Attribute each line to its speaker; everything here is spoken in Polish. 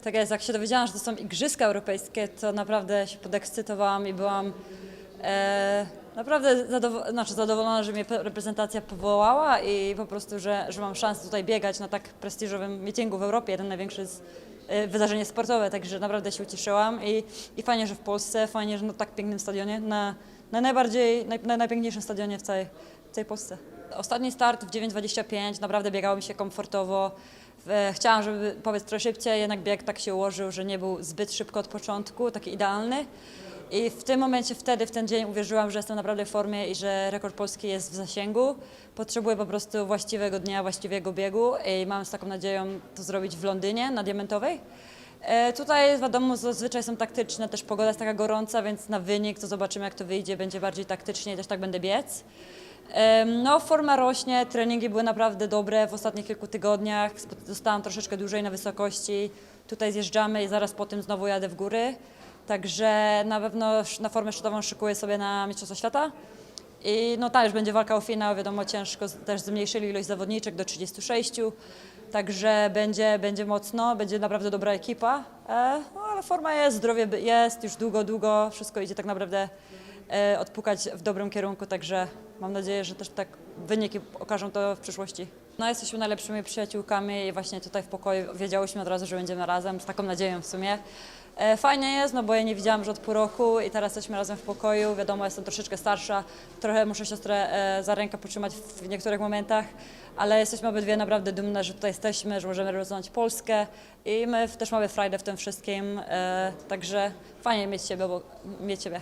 Speaker 1: tak jest, jak się dowiedziałam, że to są Igrzyska Europejskie, to naprawdę się podekscytowałam i byłam e, naprawdę znaczy zadowolona, że mnie reprezentacja powołała i po prostu, że, że mam szansę tutaj biegać na tak prestiżowym meetingu w Europie, jeden największy z, e, wydarzenie sportowe, także naprawdę się ucieszyłam i, i fajnie, że w Polsce, fajnie, że na tak pięknym stadionie, na, na najbardziej, naj, na najpiękniejszym stadionie w całej, w całej Polsce. Ostatni start w 9.25, naprawdę biegało mi się komfortowo. E, Chciałam, żeby powiedz trochę szybciej, jednak bieg tak się ułożył, że nie był zbyt szybko od początku, taki idealny. I w tym momencie, wtedy, w ten dzień uwierzyłam, że jestem naprawdę w formie i że rekord polski jest w zasięgu. Potrzebuję po prostu właściwego dnia, właściwego biegu i mam z taką nadzieją to zrobić w Londynie na Diamentowej. E, Tutaj wiadomo, zazwyczaj są taktyczne, też pogoda jest taka gorąca, więc na wynik to zobaczymy jak to wyjdzie, będzie bardziej taktycznie, też tak będę biec. No, forma rośnie, treningi były naprawdę dobre w ostatnich kilku tygodniach. Zostałam troszeczkę dłużej na wysokości. Tutaj zjeżdżamy i zaraz po tym znowu jadę w góry. Także na pewno na formę szczytową szykuję sobie na Mistrzostwa Świata. I no już będzie walka o finał, wiadomo, ciężko, też zmniejszyli ilość zawodniczek do 36. Także będzie, będzie mocno, będzie naprawdę dobra ekipa. E, no, ale forma jest, zdrowie jest, już długo, długo, wszystko idzie tak naprawdę e, odpukać w dobrym kierunku, także mam nadzieję, że też tak wyniki okażą to w przyszłości. No, jesteśmy najlepszymi przyjaciółkami i właśnie tutaj w pokoju wiedziałyśmy od razu, że będziemy razem, z taką nadzieją w sumie. E, Fajnie jest, no bo ja nie widziałam już od pół roku i teraz jesteśmy razem w pokoju. Wiadomo, jestem troszeczkę starsza, trochę muszę siostrę e, za rękę potrzymać w niektórych momentach, ale jesteśmy obydwie naprawdę dumne, że tutaj jesteśmy, że możemy reprezentować Polskę i my też mamy frajdę w tym wszystkim, e, także fajnie mieć Ciebie, bo, mieć Ciebie.